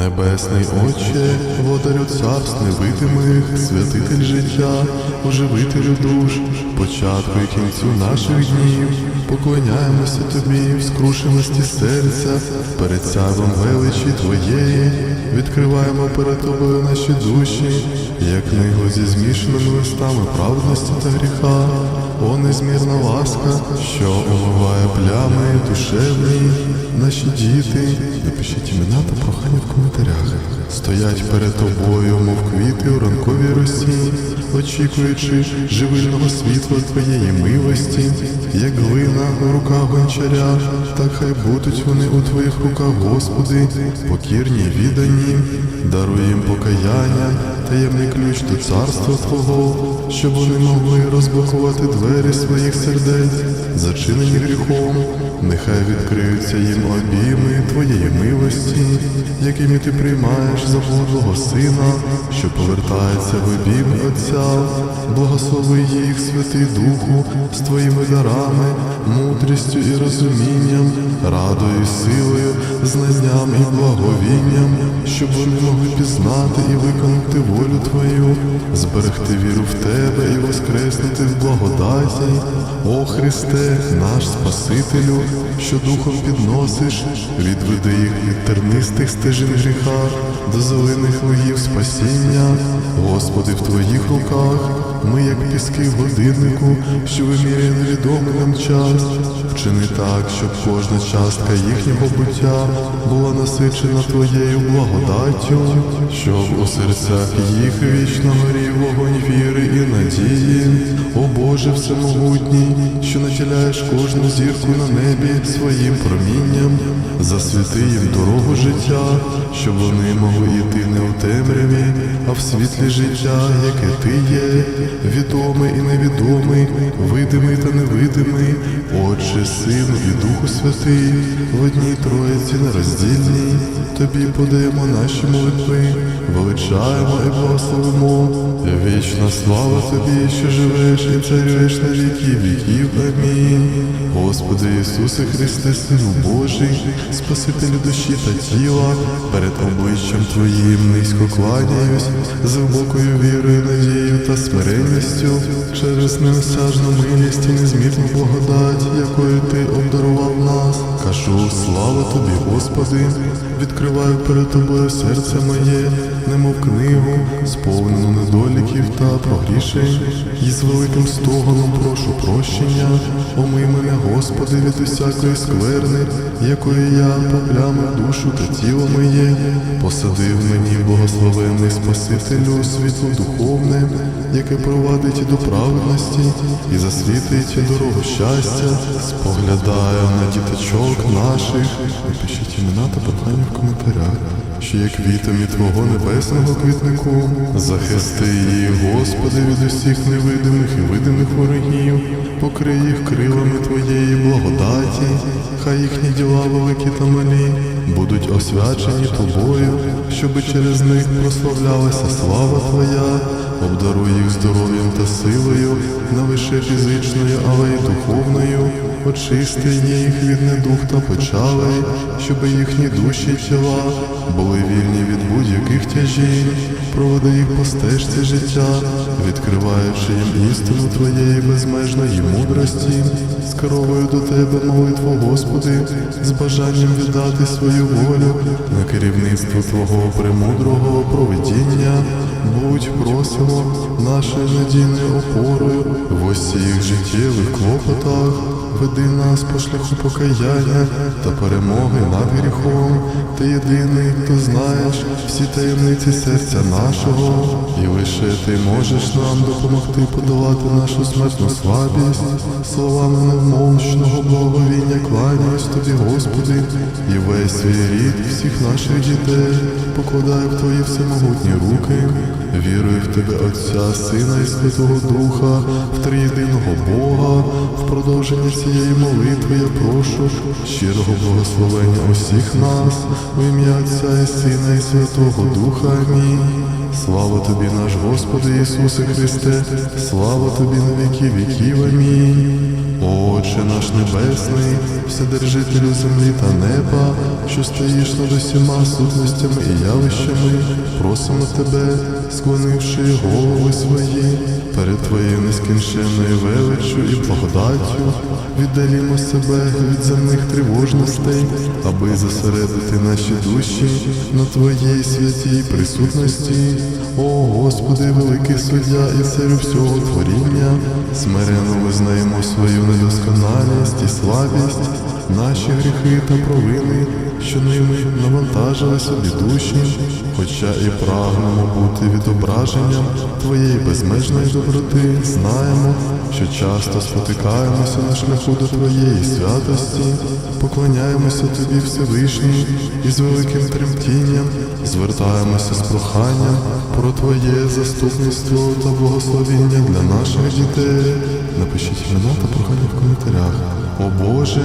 Небесний Отче, водарю царств невидимих, святитель життя, оживителю душ, початку і кінцю наших днів, поклоняємося Тобі в скрушеності серця, перед царом величі Твоєї, відкриваємо перед Тобою наші душі, як книгу зі змішаними листами праведності та гріха, о незмірна ласка, що омиває плями душевні, наші діти, напишіть імена та в коментарях. Стоять перед тобою, мов квіти у ранковій росі, очікуючи живильного світла твоєї милості, як глина у руках гончаря, так хай будуть вони у твоїх руках, Господи, покірні віддані, даруй їм покаяння, таємний ключ до царства Твого, щоб вони могли розблокувати двері своїх сердець, зачинені гріхом, нехай відкриються їм обійми Твоєї милості, якими ти приймаєш за Сина, що повертається в обійми Отця, благослови їх, Святий Духу, з Твоїми дарами, мудрістю і розумінням, радою і силою, знанням і благовінням, щоб вони могли пізнати і виконати волю Твою, зберегти віру в Тебе і воскреснути в благодаті. О Христе, наш Спасителю, що духом підносиш, відведи їх від тернистих стежин гріха до зелених лугів спасіння. Господи, в Твоїх руках ми, як піски в годиннику, що виміряє невідомий нам час. Вчини так, щоб кожна частка їхнього буття була насичена Твоєю благодаттю, щоб у серцях їх вічно горів вогонь віри і надії. О Боже Всемогутній, що натіляєш кожну зірку на небі своїм промінням, засвіти їм дорогу життя, щоб вони могли йти не у темряві, а в світлі життя, яке ти є, відомий і невідомий, видимий та невидимий, Отче, Сину і Духу Святий, в одній Троїці нероздільній, тобі подаємо наші молитви, величаємо і благословимо. Вічна слава тобі, що живеш і царюєш на віки віків. Амінь. Господи Ісусе Христе, Сину Божий, Спасителю душі та тіла, перед обличчям Твоїм низько кланяюсь, з глибокою вірою, надією та смиренністю, через неосяжну милість і незмірну благодать, якою Ти обдарував нас. Кажу, слава Тобі, Господи, відкриваю перед Тобою серце моє, немов книгу, сповнену недоліків та прогрішень, і з великим стогоном прошу прощення, омий мене, Господи, від усякої скверни, якої я поплямив душу та тіло моє, посадив мені благословенний Спасителю світло духовне, яке провадить до праведності і засвітить дорогу щастя, споглядаю на діточок наших. Напишіть імена та питання в коментарях, що є квітами Твого небесного квітнику, захисти їх, Господи, від усіх невидимих і видимих ворогів, покрий їх крилами Твоєї благодаті, хай їхні діла великі та малі будуть освячені Тобою, щоби через них прославлялася слава Твоя, обдаруй їх здоров'ям та силою, не лише фізичною, але й духовною, очисти їх від недух та печалей, щоби їхні душі й тіла були вільні від будь-яких тяжінь, проведи їх по стежці життя, відкриваючи їм істину Твоєї безмежної мудрості, скеровую до Тебе молитву, Господи, з бажанням віддати свою волю на керівництво Твого премудрого провидіння, будь просимо нашою надійною опорою в усіх життєвих клопотах, веди нас по шляху покаяння та перемоги над гріхом. Ти єдиний, хто знаєш всі таємниці серця нашого, і лише ти можеш нам допомогти подолати нашу смертну слабість, словами невмовчного благовіння кланяюсь тобі, Господи, і весь свій рід всіх наших дітей покладаю в твої всемогутні руки, вірую в тебе Отця, Сина і Святого Духа, в триєдиного Бога, в продовження цієї молитви я прошу щирого благословення усіх нас, в ім'я Отця і Сина і Святого Духа. Амінь. Слава тобі, наш Господи Ісусе Христе, слава тобі на віки віків. Амінь. Отче наш Небесний, Вседержителю землі та неба, що стоїш над усіма сутностями і явищами, просимо тебе, склонивши голови свої перед Твоєю нескінченною величчю і благодаттю, віддалімо себе від земних тривожностей, аби зосередити наші душі на Твоїй святій присутності. О Господи, великий суддя і царю всього творіння, смирено визнаємо свою недосконалість і слабість, наші гріхи та провини, що ними навантажили собі душі, хоча і прагнемо бути відображенням Твоєї безмежної доброти, знаємо, що часто спотикаємося на шляху до Твоєї святості, поклоняємося Тобі Всевишній і з великим тремтінням звертаємося з проханням про Твоє заступництво та благословіння для наших дітей. Напишіть імена та прохання в коментарях. О Боже,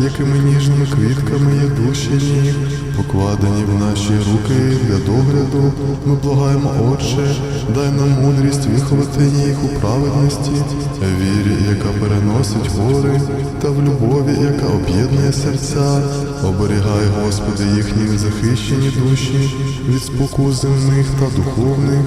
якими ніжними квітками є душі livre. Покладені в наші руки для догляду, ми благаємо, Отче, дай нам мудрість виховати їх у праведності, вірі, яка переносить гори, та в любові, яка об'єднує серця. Оберігай, Господи, їхні захищені душі від спокус земних та духовних,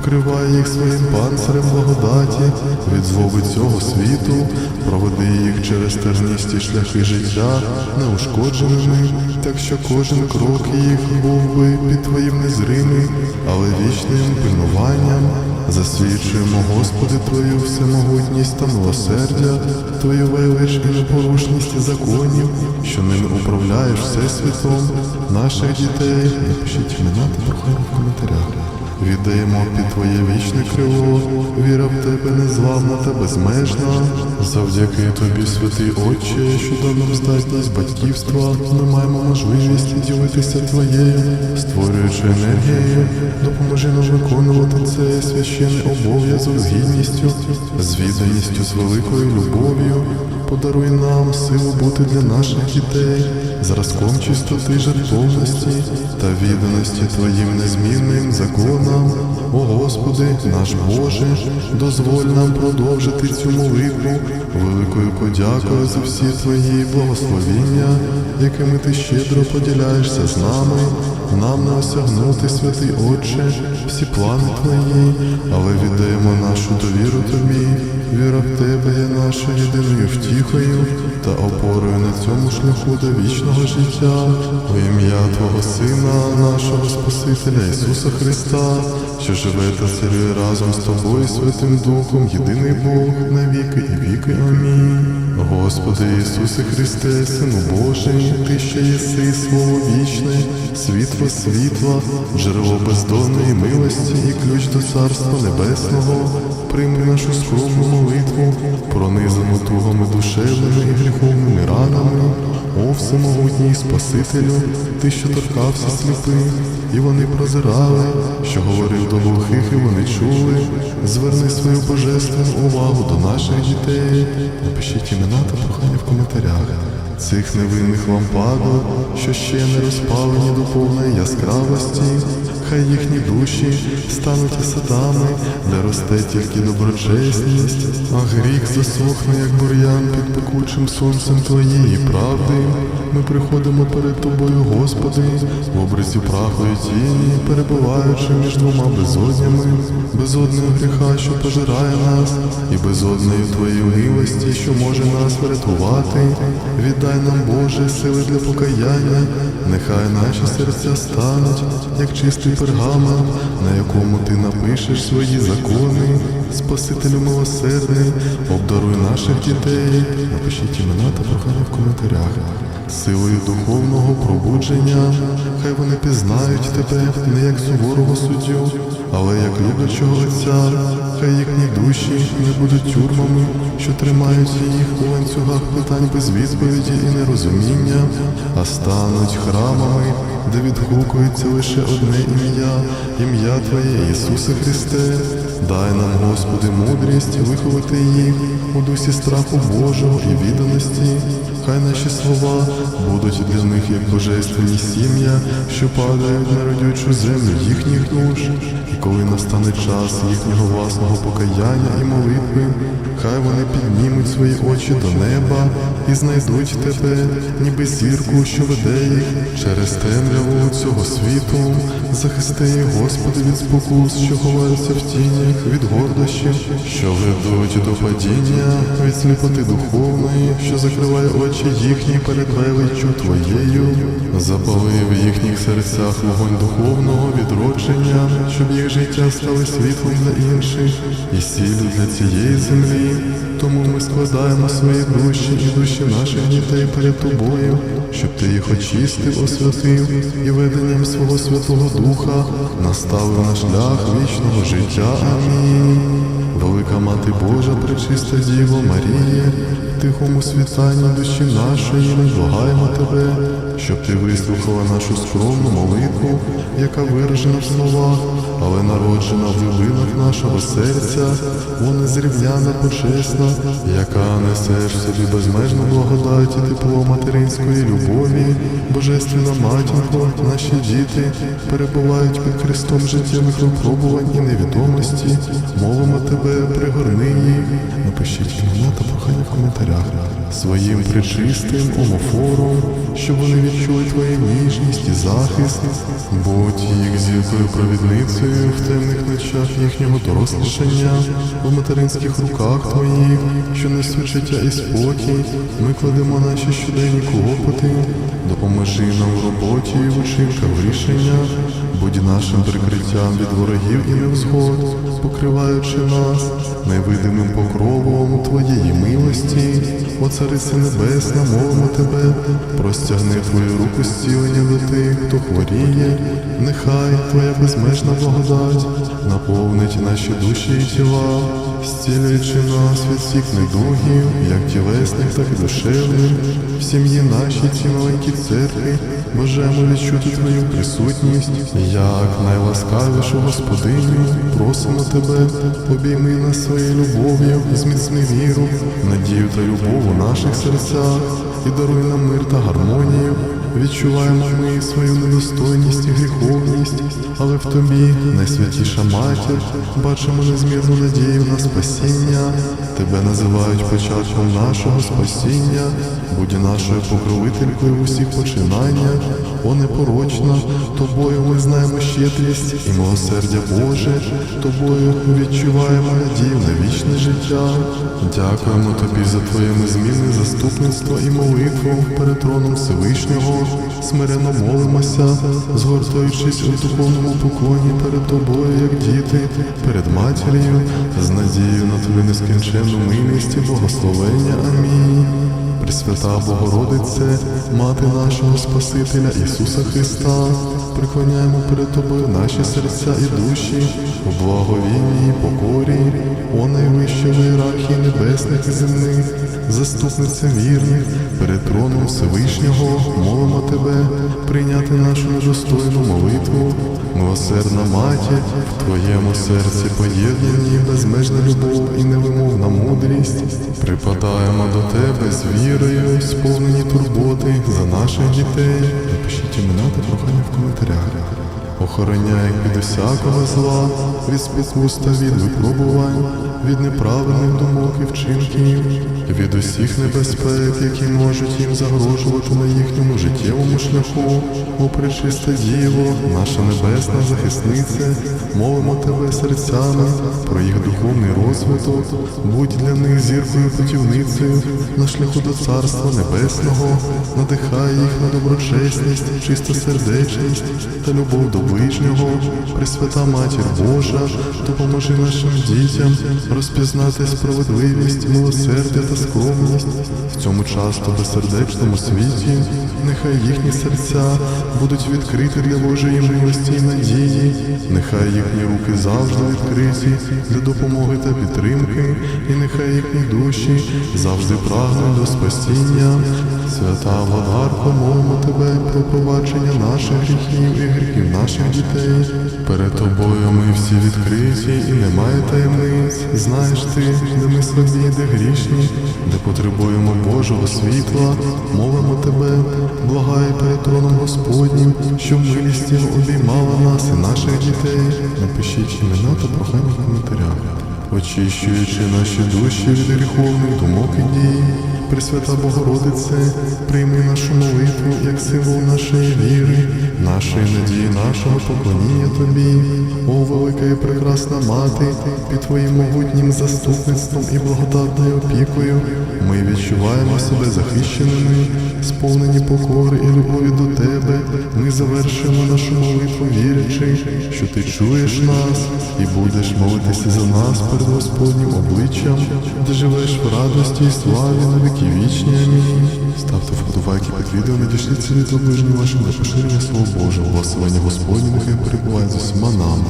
вкривай їх своїм панцирем благодаті. Від злоби цього світу, проведи їх через тернисті шляхи життя, неушкодженими, так що кожен крок їх був би під Твоїм незримим, але вічним пильнуванням. Засвідчуємо, Господи, Твою всемогутність та милосердя, Твою велич і непорушність законів, що ними управляєш Всесвітом наших дітей. Напишіть імена та прохання в коментарях. Віддаємо під Твоє вічне крило, віра в Тебе незламна та безмежна. Завдяки Тобі, святий Отче, що дав нам здатність батьківства, ми маємо можливість ділитися Твоєю, створюючи енергією, допоможи нам виконувати цей священний обов'язок з гідністю, з відданістю, з великою любов'ю. Подаруй нам силу бути для наших дітей, зразком чистоти жертовності та відданості Твоїм незмінним законам. О Господи, наш Боже, дозволь нам продовжити цю молитву великою подякою за всі Твої благословіння, якими Ти щедро поділяєшся з нами. Нам не осягнути, святий Отче, всі плани Твої, але віддаємо нашу довіру Тобі. Віра в Тебе є нашою єдиною втіхою та опорою на цьому шляху до вічного життя. У ім'я Твого Сина, нашого Спасителя Ісуса Христа, що живе та царює разом з Тобою, Святим Духом, єдиний Бог, на віки і віки. Амінь. Господи Ісусе Христе, Сину Божий, Ти ще єси Слово вічне, світло світла, джерело бездонної милості і ключ до Царства Небесного. Прийми нашу скромну молитву, пронизану тугами душевними і гріховними ранами. О всемогутній Спасителю, Ти, що торкався сліпих, і вони прозирали, що говорив до глухих, і вони чули. Зверни свою божественну увагу до наших дітей. Напишіть імена та прохання в коментарях. Цих невинних лампадок, що ще не розпалені до повної яскравості, хай їхні душі стануть садами, де росте тільки доброчесність, а гріх засохне, як бур'ян під пекучим сонцем Твоєї правди. Ми приходимо перед Тобою, Господи, в образі праху і тіні, перебуваючи між двома безоднями, безодною гріха, що пожирає нас, і безодною Твоєї милості, що може нас врятувати. Віддай нам, Боже, сили для покаяння, нехай наші серця стануть, як чистий пергамент, на якому ти напишеш свої закони, Спасителю милосердний, обдаруй наших дітей, напишіть імена та прохання в коментарях. Силою духовного пробудження, хай вони пізнають тебе не як суворого суддю, але як люблячого Отця, хай їхні душі не будуть тюрмами, що тримають їх у ланцюгах питань без відповіді і нерозуміння, а стануть храмами, де відгукується лише одне ім'я, ім'я Твоє Ісусе Христе. Дай нам, Господи, мудрість виховати їх у дусі страху Божого і відданості. Хай наші слова будуть для них як божественні сім'я, що падають на родючу землю їхніх душ. І коли настане час їхнього власного покаяння і молитви, хай вони піднімуть свої очі до неба і знайдуть тебе, ніби зірку, що веде їх через темряву цього світу. Захисти Господи, від спокус, що ховаються в тінях, від гордощів, що ведуть до падіння, від сліпоти духовної, що закриває очі їхні перед величчю Твоєю, запали в їхніх серцях вогонь духовного відродження, щоб їх життя стали світлом для інших і сіллю для цієї землі. Тому ми складаємо свої душі і душі наших дітей перед тобою, щоб ти їх очистив, освятив і веденням свого Святого Духа наставив на шлях вічного життя. Амінь. Велика Мати Божа, пречиста Діво Марія, тихому світанні душі нашої ми благаємо тебе, щоб ти вислухала нашу скромну молитву, яка виражена в словах, але народжена в глибинах нашого серця, о незрівняна почесна, яка несе в собі безмежну благодать і тепло материнської любові, Божественна матінко, наші діти перебувають під крестом життєвих випробувань і невідомості. Молимо тебе, пригорни їх. Напишіть імена та прохання в коментарях своїм причистим омофором, щоб вони відчули твою ніжність і захист. Будь їх зіркою провідницею в темних ночах їхнього дорослішання, в материнських руках твоїх, що несуть життя і спокій. Ми кладемо наші щоденні клопоти, допоможи нам в роботі і в учинках рішення, будь нашим прикриттям від ворогів і невзгод, покриваючи нас невидимим покровом Твоєї милості, о Царице Небесна, молимо Тебе, простягни Твою руку зцілення до тих, хто хворіє, нехай Твоя безмежна благодать наповнить наші душі і тіла, зцілюючи нас від всіх недугів, як тілесних, так і душевних, в сім'ї нашій ці маленькій церкві, бажаємо відчути Твою присутність, як найласкавішу Господиню, просимо Тебе, обійми нас своєю любов'ю, зміцни віру, надію та любов у наших серцях. І даруй нам мир та гармонію. Відчуваємо ми свою недостойність і гріховність, але в тобі, найсвятіша матір, бачимо незмірну надію на спасіння. Тебе називають початком нашого спасіння, будь нашою покровителькою в усіх починаннях, о непорочна, тобою ми знаємо щедрість і милосердя Боже, тобою відчуваємо надію на вічне життя. Дякуємо тобі за твоє незмінне заступництво і молитву перед троном Всевишнього. Смиренно молимося, згортуючись у духовному поклоні перед тобою, як діти, перед матір'ю, з надією на твою нескінченну милість і благословення. Амінь. Пресвята Богородице, Мати нашого Спасителя Ісуса Христа, приклоняємо перед Тобою наші серця і душі, у благовінні і покорі, о найвищому, ієрархії небесних і земних, заступниця вірних, перед троном Всевишнього, молимо Тебе, прийняти нашу недостойну молитву, милосердна Маті, в Твоєму серці поєднані безмежна любов і невимовна мудрість, припадаємо до Тебе з вірою, сповнені турботи за наших дітей. Напишіть імена та прохання в коментарях. Охороняй від усякого зла, від спокус та від випробувань, від неправильних думок і вчинків, від усіх небезпек, які можуть їм загрожувати на їхньому життєвому шляху. О, пречиста Діво, наша небесна захисниця, молимо тебе серцями про їх духовний розвиток, будь для них зіркою путівницею на шляху до Царства Небесного, надихай їх на доброчесність, чистосердечність та любов до ближнього, Пресвята Матір Божа, допоможи нашим дітям розпізнати справедливість, милосердя та скромність в цьому часто безсердечному світі. Нехай їхні серця будуть відкриті для Божої милості і надії, нехай їхні руки завжди відкриті для допомоги та підтримки, і нехай їхні душі завжди прагнуть до спасіння. Свята Владарко, молимо тебе про пробачення наших гріхів і гріхів наших дітей. Перед тобою ми всі відкриті і немає таємниць. Знаєш ти, де ми слабі, де грішні, де потребуємо Божого світла, молимо тебе, благай перед троном Господнім, щоб милість обіймала нас і наших дітей. Напишіть імена та прохання в коментарях очищуючи наші душі від гріховних думок і дій. Пресвята Богородице, прийми нашу молитву як символ нашої віри, нашої надії, нашого поклоніння Тобі, о велика і прекрасна мати, під Твоїм могутнім заступництвом і благодатною опікою. Ми відчуваємо себе захищеними, сповнені покори і любові до Тебе. Ми завершуємо нашу молитву, вірячи, що Ти чуєш нас і будеш молитися за нас перед Господнім обличчям, де живеш в радості і славі на віки вічні. Ставте вподобайки під відео, надішліть це відео ближнім вашим для поширення Слова Божого. Благословення Господнє нехай перебуває з усіма нами.